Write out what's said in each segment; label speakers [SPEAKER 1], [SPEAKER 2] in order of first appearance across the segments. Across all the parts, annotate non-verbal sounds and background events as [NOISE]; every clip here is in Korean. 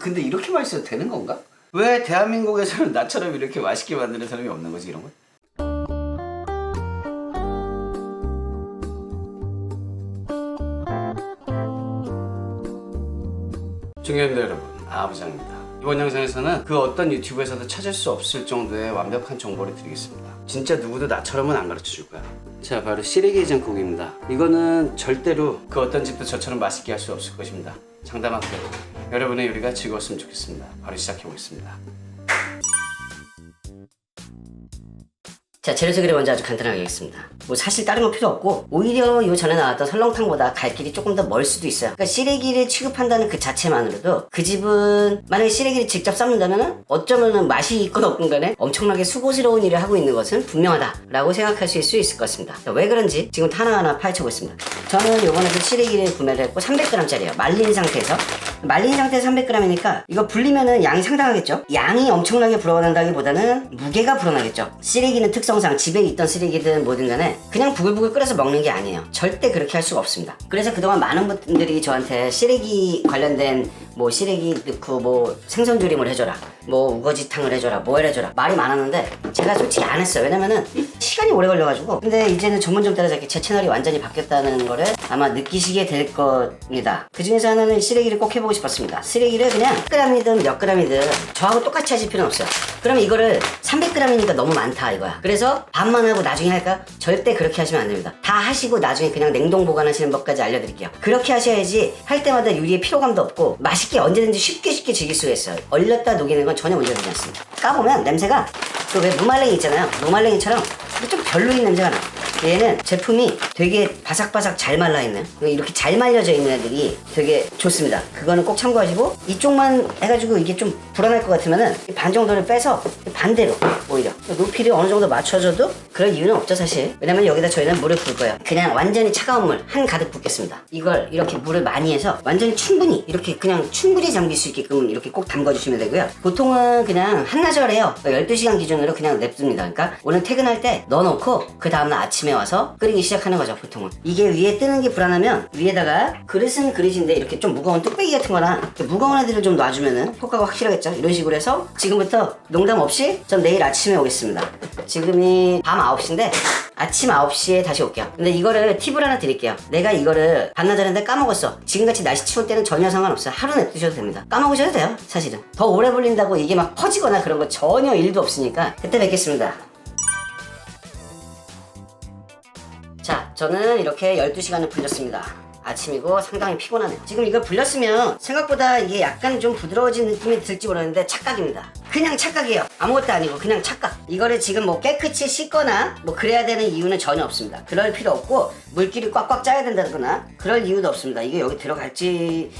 [SPEAKER 1] 근데 이렇게 맛있어도 되는 건가? 왜 대한민국에서는 [LAUGHS] 나처럼 이렇게 맛있게 만드는 사람이 없는 거지 이런 건? 중견대 여러분, 아부장입니다. 이번 영상에서는 그 어떤 유튜브에서도 찾을 수 없을 정도의 완벽한 정보를 드리겠습니다. 진짜 누구도 나처럼은 안 가르쳐 줄 거야. 자, 바로 시래기 해장국입니다. 이거는 절대로 그 어떤 집도 저처럼 맛있게 할 수 없을 것입니다. 장담할게요. 여러분의 요리가 즐거웠으면 좋겠습니다. 바로 시작해 보겠습니다.
[SPEAKER 2] 자, 재료 소개를 먼저 아주 간단하게 하겠습니다. 뭐 사실 다른 건 필요 없고 오히려 요 전에 나왔던 설렁탕보다 갈 길이 조금 더 멀 수도 있어요. 그러니까 시래기를 취급한다는 그 자체만으로도 그 집은 만약에 시래기를 직접 삶는다면은 어쩌면은 맛이 있건 없건 간에 엄청나게 수고스러운 일을 하고 있는 것은 분명하다 라고 생각하실 수 있을 것 같습니다. 자, 왜 그런지 지금 하나하나 파헤쳐 보겠습니다. 저는 요번에도 시래기를 구매를 했고 300g짜리예요. 말린 상태에서 말린 상태에서 300g이니까 이거 불리면은 양이 상당하겠죠? 양이 엄청나게 불어난다기보다는 무게가 불어나겠죠. 쓰레기는 특성상 집에 있던 쓰레기든 뭐든 간에 그냥 부글부글 끓여서 먹는 게 아니에요. 절대 그렇게 할 수가 없습니다. 그래서 그동안 많은 분들이 저한테 쓰레기 관련된 뭐 쓰레기 넣고 뭐 생선 조림을 해줘라. 뭐 우거지탕을 해줘라. 뭐 해줘라. 말이 많았는데 제가 솔직히 안 했어요. 왜냐면은 시간이 오래 걸려가지고 근데 이제는 전문점 따라잡기 제 채널이 완전히 바뀌었다는 거를 아마 느끼시게 될 겁니다. 그 중에서 하나는 쓰레기를 꼭 해보고 싶었습니다. 쓰레기를 그냥 g이든 몇 g이든 저하고 똑같이 하실 필요는 없어요. 그러면 이거를 300g이니까 너무 많다 이거야. 그래서 반만 하고 나중에 할까? 절대 그렇게 하시면 안 됩니다. 다 하시고 나중에 그냥 냉동 보관하시는 법까지 알려드릴게요. 그렇게 하셔야지 할 때마다 요리에 피로감도 없고 맛있게 언제든지 쉽게 쉽게 즐길 수가 있어요. 얼렸다 녹이는 건 전혀 문제되지 않습니다. 까보면 냄새가 그 왜 무말랭이 있잖아요. 무말랭이처럼 좀 별로인 냄새가 나. 얘는 제품이 되게 바삭바삭 잘 말라있는 이렇게 잘 말려져 있는 애들이 되게 좋습니다. 그거는 꼭 참고하시고 이쪽만 해가지고 이게 좀 불안할 것 같으면은 이반 정도를 빼서 반대로 오히려 높이를 어느 정도 맞춰줘도 그럴 이유는 없죠 사실. 왜냐면 여기다 저희는 물을 부을 거예요. 그냥 완전히 차가운 물 한 가득 붓겠습니다. 이걸 이렇게 물을 많이 해서 완전히 충분히 이렇게 그냥 충분히 잠길 수 있게끔 이렇게 꼭 담궈주시면 되고요. 보통은 그냥 한나절 해요. 12시간 기준으로 그냥 냅둡니다. 그러니까 오늘 퇴근할 때 넣어놓고 그 다음날 아침에 와서 끓이기 시작하는 거죠 보통은. 이게 위에 뜨는 게 불안하면 위에다가 그릇은 그릇인데 이렇게 좀 무거운 뚝배기 같은 거나 무거운 애들을 좀 놔주면은 효과가 확실하겠죠? 이런 식으로 해서 지금부터 농담 없이 전 내일 아침에 오겠습니다. 지금이 밤 9시인데 아침 9시에 다시 올게요. 근데 이거를 팁을 하나 드릴게요. 내가 이거를 반나절 했는데 까먹었어. 지금같이 날씨 추울 때는 전혀 상관없어요. 하루 냅두셔도 됩니다. 까먹으셔도 돼요 사실은. 더 오래 불린다고 이게 막 퍼지거나 그런 거 전혀 일도 없으니까 그때 뵙겠습니다 저는 이렇게 12시간을 불렸습니다. 아침이고 상당히 피곤하네요. 지금 이거 불렸으면 생각보다 이게 약간 좀 부드러워진 느낌이 들지 모르는데 착각입니다. 그냥 착각이에요. 아무것도 아니고 그냥 착각. 이거를 지금 뭐 깨끗이 씻거나 뭐 그래야 되는 이유는 전혀 없습니다. 그럴 필요 없고 물기를 꽉꽉 짜야 된다거나 그럴 이유도 없습니다. 이게 여기 들어갈지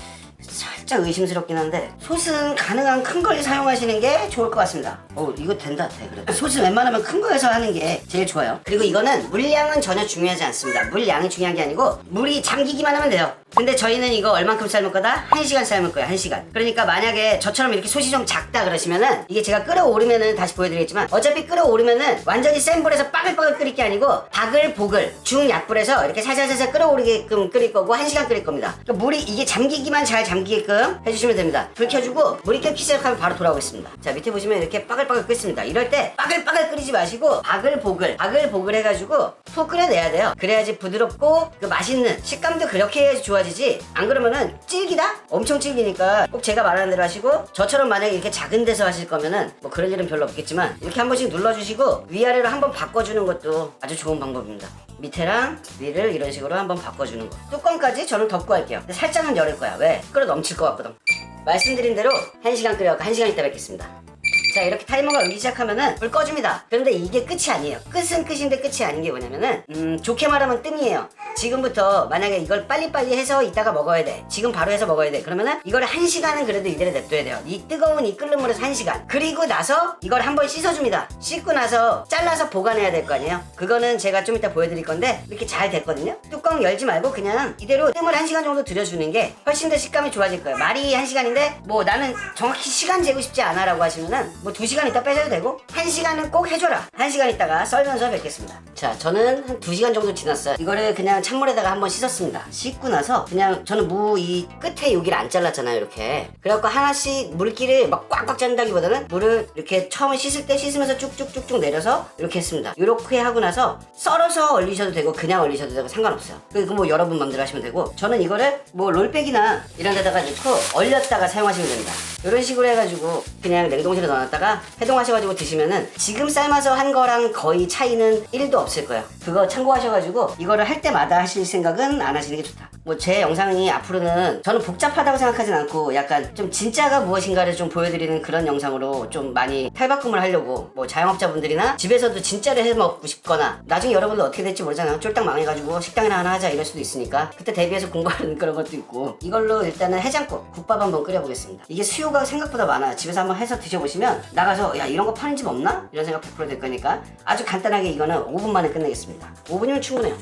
[SPEAKER 2] 살짝 의심스럽긴 한데 솥은 가능한 큰 걸 사용하시는 게 좋을 것 같습니다. 어 이거 된다 돼 그래. 솥은 웬만하면 큰 거에서 하는 게 제일 좋아요. 그리고 이거는 물량은 전혀 중요하지 않습니다. 물량이 중요한 게 아니고 물이 잠기기만 하면 돼요. 근데 저희는 이거 얼만큼 삶을 거다? 1시간 삶을 거예요 1시간. 그러니까 만약에 저처럼 이렇게 솥이 좀 작다 그러시면은 이게 제가 끓어오르면은 다시 보여드리겠지만 어차피 끓어오르면은 완전히 센 불에서 빠글빠글 끓일 게 아니고 바글보글 중약불에서 이렇게 살살살살 끓어오르게끔 끓일 거고 1시간 끓일 겁니다. 그러니까 물이 이게 잠기기만 잘 잠기게끔 해주시면 됩니다. 불 켜주고 물이 끓기 시작하면 바로 돌아오겠습니다. 자 밑에 보시면 이렇게 빠글빠글 끓습니다. 이럴 때 빠글빠글 끓이지 마시고 바글보글 바글보글 해가지고 푹 끓여내야 돼요. 그래야지 부드럽고 그 맛있는 식감도 그렇게 해야지 좋아지지? 안 그러면은 질기다? 엄청 질기니까 꼭 제가 말하는 대로 하시고 저처럼 만약에 이렇게 작은 데서 하실 거면은 뭐 그럴 일은 별로 없겠지만 이렇게 한 번씩 눌러주시고 위아래로 한 번 바꿔주는 것도 아주 좋은 방법입니다. 밑에랑 위를 이런 식으로 한번 바꿔주는 거. 뚜껑까지 저는 덮고 할게요. 살짝은 열을 거야. 왜? 끓어 넘칠 것 같거든. 말씀드린 대로 1시간 끓여갖고 1시간 있다 뵙겠습니다 자 이렇게 타이머가 울기 시작하면은 불 꺼줍니다. 그런데 이게 끝이 아니에요. 끝은 끝인데 끝이 아닌 게 뭐냐면은 음 좋게 말하면 뜸이에요. 지금부터 만약에 이걸 빨리빨리 해서 이따가 먹어야 돼. 지금 바로 해서 먹어야 돼. 그러면은 이걸 한 시간은 그래도 이대로 냅둬야 돼요. 이 뜨거운 이 끓는 물에서 한 시간. 그리고 나서 이걸 한번 씻어줍니다. 씻고 나서 잘라서 보관해야 될 거 아니에요? 그거는 제가 좀 이따 보여드릴 건데 이렇게 잘 됐거든요. 뚜껑 열지 말고 그냥 이대로 뜸을 한 시간 정도 들여주는 게 훨씬 더 식감이 좋아질 거예요. 말이 한 시간인데 뭐 나는 정확히 시간 재고 싶지 않아 라고 하시면은 뭐 2시간 있다 빼줘도 되고 1시간은 꼭 해줘라. 1시간 있다가 썰면서 뵙겠습니다. 자 저는 한 2시간 정도 지났어요. 이거를 그냥 찬물에다가 한번 씻었습니다. 씻고 나서 그냥 저는 무 이 끝에 여기를 안 잘랐잖아요 이렇게. 그래갖고 하나씩 물기를 막 꽉꽉 짠다기보다는 물을 이렇게 처음에 씻을 때 씻으면서 쭉쭉쭉쭉 내려서 이렇게 했습니다. 이렇게 하고 나서 썰어서 얼리셔도 되고 그냥 얼리셔도 되고 상관없어요. 그리고 뭐 여러분 마음대로 하시면 되고 저는 이거를 뭐 롤백이나 이런 데다가 넣고 얼렸다가 사용하시면 됩니다 이런 식으로 해가지고 그냥 냉동실에 넣어놨다가 해동하셔가지고 드시면은 지금 삶아서 한 거랑 거의 차이는 1도 없을 거예요. 그거 참고하셔가지고 이거를 할 때마다 하실 생각은 안 하시는 게 좋다 뭐 제 영상이 앞으로는 저는 복잡하다고 생각하진 않고 약간 좀 진짜가 무엇인가를 좀 보여드리는 그런 영상으로 좀 많이 탈바꿈을 하려고 뭐 자영업자분들이나 집에서도 진짜를 해 먹고 싶거나 나중에 여러분들 어떻게 될지 모르잖아요. 쫄딱 망해가지고 식당이나 하나 하자 이럴 수도 있으니까 그때 대비해서 공부하는 그런 것도 있고 이걸로 일단은 해장국 국밥 한번 끓여보겠습니다. 이게 수요가 생각보다 많아요. 집에서 한번 해서 드셔보시면 나가서 야 이런 거 파는 집 없나? 이런 생각 100%될 거니까 아주 간단하게 이거는 5분 만에 끝내겠습니다. 5분이면 충분해요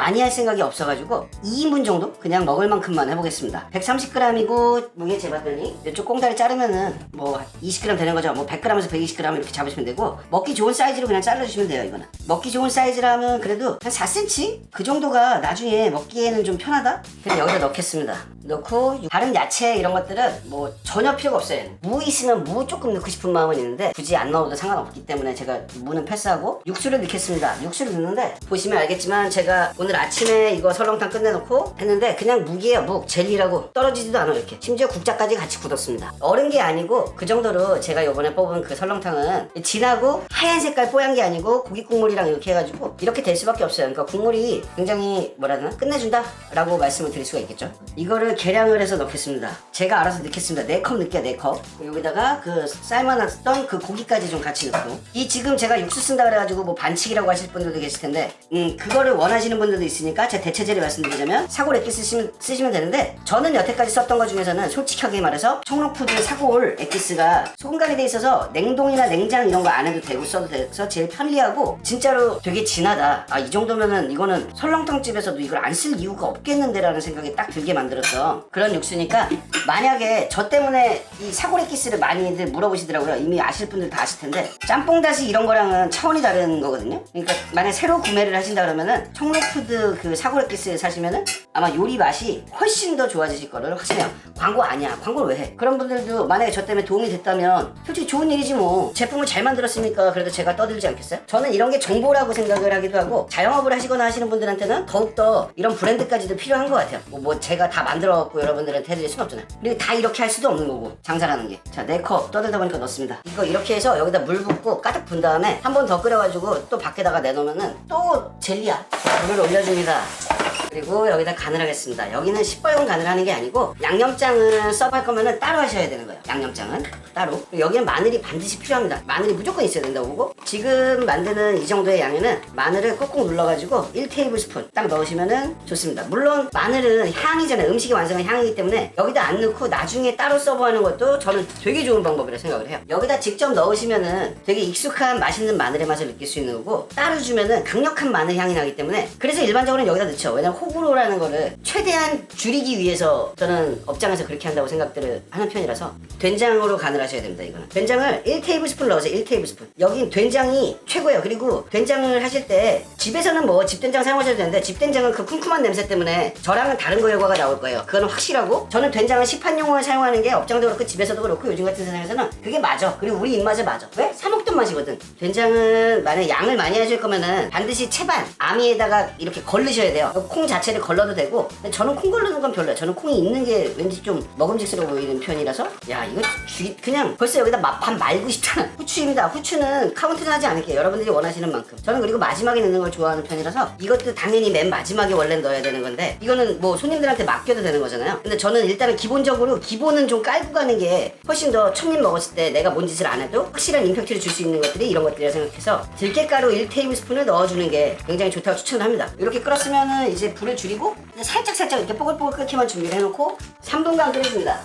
[SPEAKER 2] 많이 할 생각이 없어가지고 2인분 정도 그냥 먹을 만큼만 해보겠습니다 130g이고 무게 재봤더니 이쪽 꽁다리 자르면은 뭐 20g 되는 거죠 뭐 100g에서 120g 이렇게 잡으시면 되고 먹기 좋은 사이즈로 그냥 잘라주시면 돼요 이거는 먹기 좋은 사이즈라면 그래도 한 4cm? 그 정도가 나중에 먹기에는 좀 편하다? 그냥 여기다 넣겠습니다 넣고 다른 야채 이런 것들은 뭐 전혀 필요가 없어요. 무 있으면 무 조금 넣고 싶은 마음은 있는데 굳이 안 넣어도 상관없기 때문에 제가 무는 패스하고 육수를 넣겠습니다. 육수를 넣는데 보시면 알겠지만 제가 오늘 아침에 이거 설렁탕 끝내놓고 했는데 그냥 묵이에요. 묵 젤리라고 떨어지지도 않아 이렇게. 심지어 국자까지 같이 굳었습니다. 얼은 게 아니고 그 정도로 제가 요번에 뽑은 그 설렁탕은 진하고 하얀 색깔 뽀얀 게 아니고 고기 국물이랑 이렇게 해가지고 이렇게 될 수밖에 없어요. 그러니까 국물이 굉장히 뭐라 해야 되나 끝내준다 라고 말씀을 드릴 수가 있겠죠. 이거를 계량을 해서 넣겠습니다. 제가 알아서 넣겠습니다. 4컵 넣게요 4컵. 여기다가 그 삶아놨던 그 고기까지 좀 같이 넣고. 이 지금 제가 육수 쓴다 그래가지고 뭐 반칙이라고 하실 분들도 계실 텐데 음 그거를 원하시는 분들도 있으니까 제 대체제를 말씀드리자면 사골 액기 쓰시면, 쓰시면 되는데 저는 여태까지 썼던 것 중에서는 솔직하게 말해서 청록푸드 사골 액기스가 소금간이 돼 있어서 냉동이나 냉장 이런 거 안 해도 되고 써도 돼서 제일 편리하고 진짜로 되게 진하다. 아 이 정도면은 이거는 설렁탕 집에서도 이걸 안 쓸 이유가 없겠는데라는 생각이 딱 들게 만들었어 그런 육수니까 만약에 저 때문에 이 사골 액기스를 많이들 물어보시더라고요. 이미 아실 분들 다 아실 텐데 짬뽕 다시 이런 거랑은 차원이 다른 거거든요. 그러니까 만약 새로 구매를 하신다 그러면은 청록푸드 그 사골 액기스 사시면은 아마 요리 맛이 훨씬 더 좋아지실 거를 확신해요. 광고 아니야. 광고를 왜 해? 그런 분들도 만약에 저 때문에 도움이 됐다면 솔직히 좋은 일이지 뭐. 제품을 잘 만들었으니까 그래도 제가 떠들지 않겠어요? 저는 이런 게 정보라고 생각을 하기도 하고 자영업을 하시거나 하시는 분들한테는 더욱더 이런 브랜드까지도 필요한 것 같아요. 뭐, 뭐 제가 다 만들어 갖고 여러분들한테 해드릴 순 없잖아요 그리고 다 이렇게 할 수도 없는 거고 장사라는 게자 4컵 떠들다 보니까 넣습니다 이거 이렇게 해서 여기다 물 붓고 가득 분 다음에 한 번 더 끓여가지고 또 밖에다가 내놓으면은 또 젤리야 물을 올려줍니다 그리고 여기다 간을 하겠습니다. 여기는 시뻘건 간을 하는 게 아니고 양념장을 써볼 거면은 따로 하셔야 되는 거예요. 양념장은 따로. 여기는 마늘이 반드시 필요합니다. 마늘이 무조건 있어야 된다고 보고 지금 만드는 이 정도의 양에는 마늘을 꾹꾹 눌러가지고 1테이블 스푼 딱 넣으시면은 좋습니다. 물론 마늘은 향이잖아요. 음식이 완성한 향이기 때문에 여기다 안 넣고 나중에 따로 서브하는 것도 저는 되게 좋은 방법이라 생각을 해요. 여기다 직접 넣으시면은 되게 익숙한 맛있는 마늘의 맛을 느낄 수 있는 거고 따로 주면은 강력한 마늘 향이 나기 때문에 그래서 일반적으로 여기다 넣죠. 왜냐면 호불호라는 거를 최대한 줄이기 위해서 저는 업장에서 그렇게 한다고 생각들을 하는 편이라서 된장으로 간을 하셔야 됩니다. 이거는 된장을 1테이블스푼 넣으세요. 1테이블스푼. 여긴 된장이 최고예요. 그리고 된장을 하실 때 집에서는 뭐 집된장 사용하셔도 되는데 집된장은 그 쿰쿰한 냄새 때문에 저랑은 다른 결과가 나올 거예요. 그거는 확실하고 저는 된장을 시판용을 사용하는 게 업장도 그렇고 집에서도 그렇고 요즘 같은 세상에서는 그게 맞아. 그리고 우리 입맛에 맞아. 왜? 사 먹던 맛이거든. 된장은 만약 양을 많이 하실 거면은 반드시 채반 아미에다가 이렇게 걸르셔야 돼요. 콩 자체를 걸러도 되고 근데 저는 콩 걸르는 건 별로예요. 저는 콩이 있는 게 왠지 좀 먹음직스러워 보이는 편이라서 야 이거 죽이 그냥 벌써 여기다 마- 밥 말고 싶잖아. 후추입니다. 후추는 카운트는 하지 않을게요. 여러분들이 원하시는 만큼. 저는 그리고 마지막에 넣는 걸 좋아하는 편이라서 이것도 당연히 맨 마지막에 원래 넣어야 되는 건데 이거는 뭐 손님들한테 맡겨도 되는 거잖아요. 근데 저는 일단은 기본적으로 기본은 좀 깔고 가는 게 훨씬 더 첫입 먹었을 때 내가 뭔 짓을 안 해도 확실한 임팩트를 줄 수 있는 것들이 이런 것들이라 생각해서 들깨가루 1테이블스푼을 넣어주는 게 굉장히 좋다고 추천을 합니다. 이렇게 끓었으면은 이제 불을 줄이고 살짝 살짝 이렇게 뽀글뽀글 끓기만 준비를 해놓고 3분간 끓여줍니다.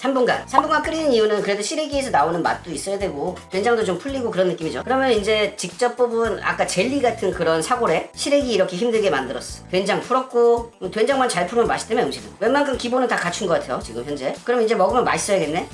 [SPEAKER 2] 3분간 3분간 끓이는 이유는 그래도 시래기에서 나오는 맛도 있어야 되고 된장도 좀 풀리고 그런 느낌이죠. 그러면 이제 직접 뽑은 아까 젤리 같은 그런 사골에 시래기 이렇게 힘들게 만들었어. 된장 풀었고 된장만 잘 풀면 맛있다며 음식은. 웬만큼 기본은 다 갖춘 것 같아요 지금 현재. 그럼 이제 먹으면 맛있어야겠네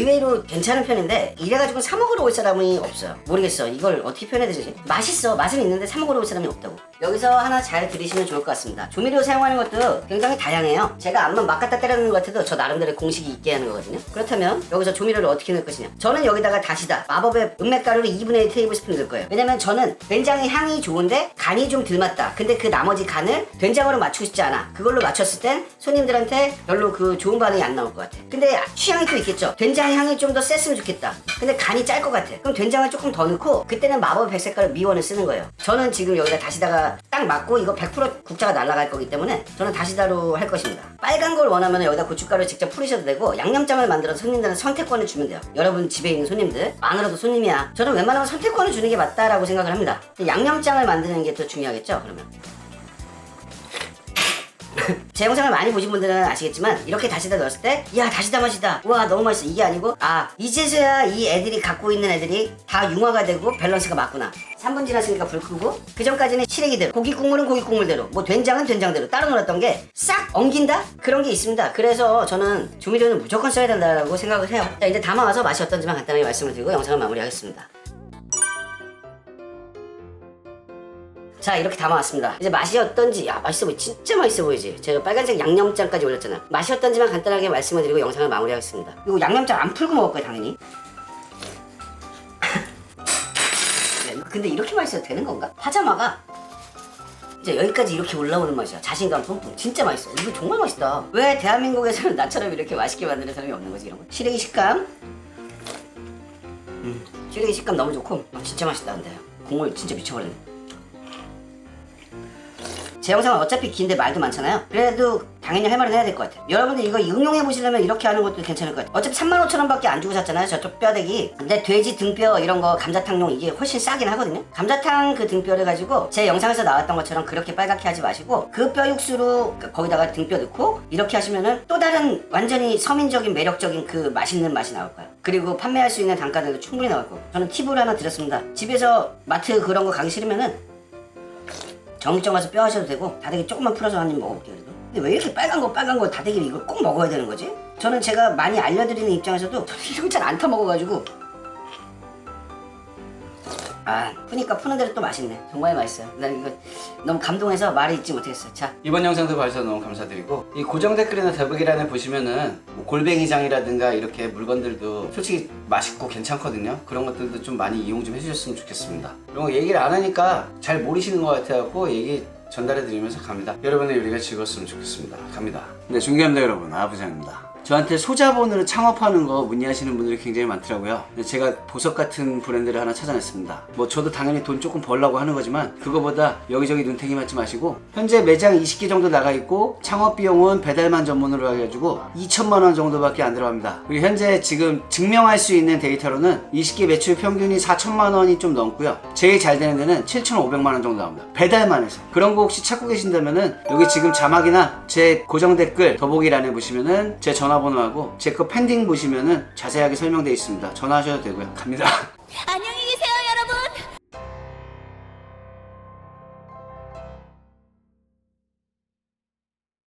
[SPEAKER 2] 의외로 괜찮은 편인데 이래가지고 사 먹으러 올 사람이 없어요. 모르겠어. 이걸 어떻게 표현해야 되지? 맛있어. 맛은 있는데 사 먹으러 올 사람이 없다고. 여기서 하나 잘 들으시면 좋을 것 같습니다. 조미료 사용하는 것도 굉장히 다양해요. 제가 앞만 막 갖다 때리는 것 같아도 저 나름대로 공식이 있게 하는 거거든요. 그렇다면 여기서 조미료를 어떻게 넣을 것이냐? 저는 여기다가 다시다. 마법의 은맥가루를 2분의 1 테이블 스푼 넣을 거예요. 왜냐면 저는 된장의 향이 좋은데 간이 좀덜 맞다. 근데 그 나머지 간을 된장으로 맞추고 싶지 않아. 그걸로 맞췄을 땐 손님들한테 별로 그 좋은 반응이 안 나올 것 같아. 근데 취향이 또 있겠죠. 된장 향이 좀 더 셌으면 좋겠다. 근데 간이 짤 것 같아. 그럼 된장을 조금 더 넣고 그때는 마법의 백색가루 미원을 쓰는 거예요. 저는 지금 여기다 다시다가 딱 맞고 이거 100% 국자가 날아갈 거기 때문에 저는 다시다로 할 것입니다. 빨간 걸 원하면 여기다 고춧가루 직접 풀으셔도 되고 양념장을 만들어서 손님들은 선택권을 주면 돼요. 여러분 집에 있는 손님들. 마누라도 손님이야. 저는 웬만하면 선택권을 주는 게 맞다라고 생각을 합니다. 양념장을 만드는 게 더 중요하겠죠 그러면 [LAUGHS] 제 영상을 많이 보신 분들은 아시겠지만 이렇게 다시다 넣었을 때 야 다시다 맛이다. 와 너무 맛있어. 이게 아니고 아 이제서야 이 애들이 갖고 있는 애들이 다 융화가 되고 밸런스가 맞구나. 3분 지났으니까 불 끄고 그 전까지는 시래기대로 고기 국물은 고기 국물대로 뭐 된장은 된장대로 따로 놀았던 게 싹 엉긴다? 그런 게 있습니다. 그래서 저는 조미료는 무조건 써야 된다고 생각을 해요. 자 이제 담아와서 맛이 어떤지만 간단하게 말씀을 드리고 영상을 마무리하겠습니다 자 이렇게 담아왔습니다. 이제 맛이 어떤지 야 맛있어 보이 진짜 맛있어 보이지? 제가 빨간색 양념장까지 올렸잖아 맛이 어떤지만 간단하게 말씀을 드리고 영상을 마무리하겠습니다. 이거 양념장 안 풀고 먹을 거예요 당연히. [LAUGHS] 네, 근데 이렇게 맛있어도 되는 건가? 파자마가 이제 여기까지 이렇게 올라오는 맛이야. 자신감 뿜뿜. 진짜 맛있어. 이거 정말 맛있다. 왜 대한민국에서는 나처럼 이렇게 맛있게 만드는 사람이 없는 거지 이런 거? 시래기 식감? 음, 시래기 식감 너무 좋고 아, 진짜 맛있다 근데. 국물 진짜 미쳐버렸네 제 영상은 어차피 긴데 말도 많잖아요. 그래도 당연히 할 말은 해야 될 것 같아요. 여러분들 이거 응용해 보시려면 이렇게 하는 것도 괜찮을 것 같아요. 어차피 35,000원밖에 안 주고 샀잖아요. 저쪽 뼈대기. 근데 돼지 등뼈 이런 거 감자탕용 이게 훨씬 싸긴 하거든요. 감자탕 그 등뼈를 가지고 제 영상에서 나왔던 것처럼 그렇게 빨갛게 하지 마시고 그 뼈 육수로 거기다가 등뼈 넣고 이렇게 하시면은 또 다른 완전히 서민적인 매력적인 그 맛있는 맛이 나올 거예요. 그리고 판매할 수 있는 단가들도 충분히 나올 거고. 저는 팁을 하나 드렸습니다. 집에서 마트 그런 거 가기 싫으면은 정육점 가서 뼈 하셔도 되고 다대기 조금만 풀어서 한 입 먹어볼게요 그래도 근데 왜 이렇게 빨간 거 빨간 거 다대기를 이걸 꼭 먹어야 되는 거지? 저는 제가 많이 알려드리는 입장에서도 이런 잘안 타먹어가지고 아 푸니까 푸는 대로 또 맛있네. 정말 맛있어요. 난 이거 너무 감동해서 말을 잊지 못했어요. 자.
[SPEAKER 1] 이번 영상도 봐주셔서 너무 감사드리고. 이 고정 댓글이나 더보기란에 보시면은 뭐 골뱅이장이라든가 이렇게 물건들도 솔직히 맛있고 괜찮거든요. 그런 것들도 좀 많이 이용 좀 해주셨으면 좋겠습니다. 이런 거 얘기를 안 하니까 잘 모르시는 것 같아갖고 얘기 전달해 드리면서 갑니다. 여러분의 요리가 즐거웠으면 좋겠습니다. 갑니다. 네 존경합니다 여러분. 아부장입니다 저한테 소자본으로 창업하는 거 문의하시는 분들이 굉장히 많더라고요. 제가 보석 같은 브랜드를 하나 찾아냈습니다. 뭐 저도 당연히 돈 조금 벌려고 하는 거지만 그거보다 여기저기 눈탱이 맞지 마시고 현재 매장 20개 정도 나가 있고 창업 비용은 배달만 전문으로 해가지고 2천만 원 정도밖에 안 들어갑니다. 그리고 현재 지금 증명할 수 있는 데이터로는 20개 매출 평균이 4천만 원이 좀 넘고요. 제일 잘 되는 데는 7,500만 원 정도 나옵니다. 배달만 해서. 그런 거 혹시 찾고 계신다면은 여기 지금 자막이나 제 고정 댓글 더보기란에 보시면은 제 전화 번호하고 제거 pending 보시면은 자세하게 설명되어 있습니다. 전화하셔도 되고요. 갑니다. [LAUGHS]
[SPEAKER 3] 안녕